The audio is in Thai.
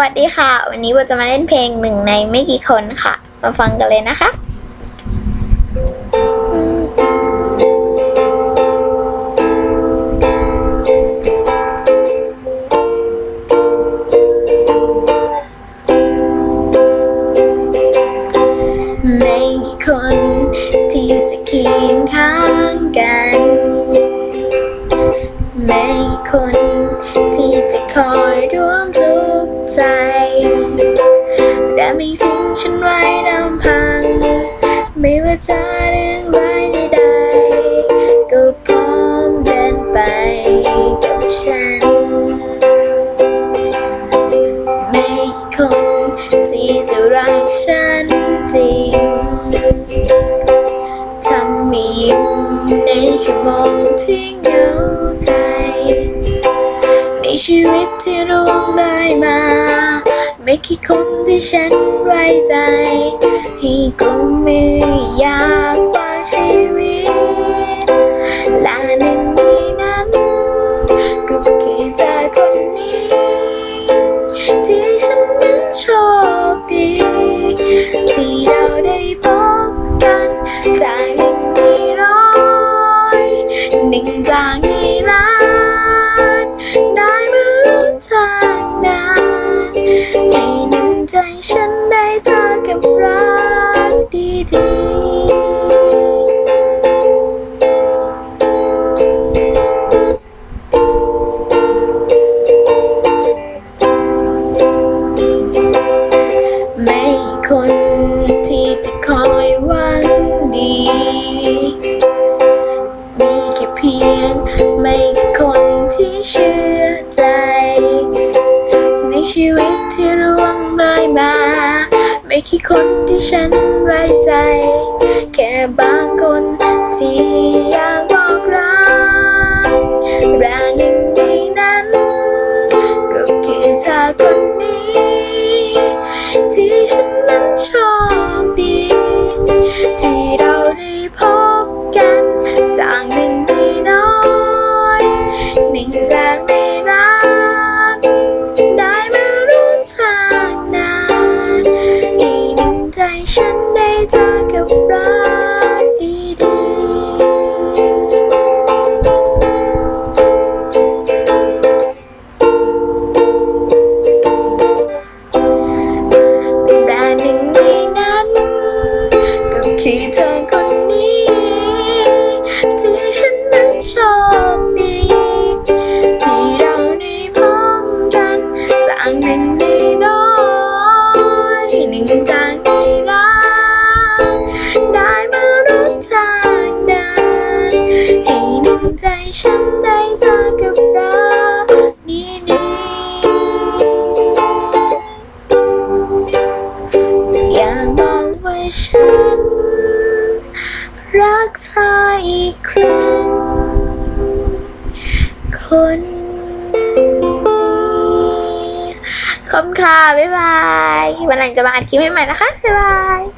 วัสดีค่ะ วันนี้โบจะมาเล่นเพลงหนึ่งในไม่กี่คนค่ะ มาฟังกันเลยนะคะไม่กี่คนที่จะเคียงข้างกัน ไม่ว่าจะเรื่องร้ายใดๆก็พร้อมเดินไปกับฉัน ไม่มีคนที่จะรักฉันจริงทำมียิ้มในชั่วโมงที่เหงาใจ ในชีวิตที่รุ่งเลยมา ไม่กี่คนที่ฉันไว้ใจ ให้กุมมืออยากฝากชีวิต และหนึ่งในนั้นก็คือเธอคนนี้ ที่ฉันนั้นโชคดี ที่เราได้พบกันจาก คนที่จะคอยหวังดี มีแค่เพียงไม่กี่คนที่เชื่อใจ ในชีวิตที่ร่วงเลยมา ไม่คิดคนที่ฉันไว้ใจ แค่บางคนที่อยากบอกรักและหนึ่งในนั้น ก็คือเธอคน ฉันไรักเธออีกครั้ง คนนี้ขอบคุณค่ะ บ๊ายบายวันหลังจะมาอัดคลิปใหม่ๆนะคะ บ๊ายบาย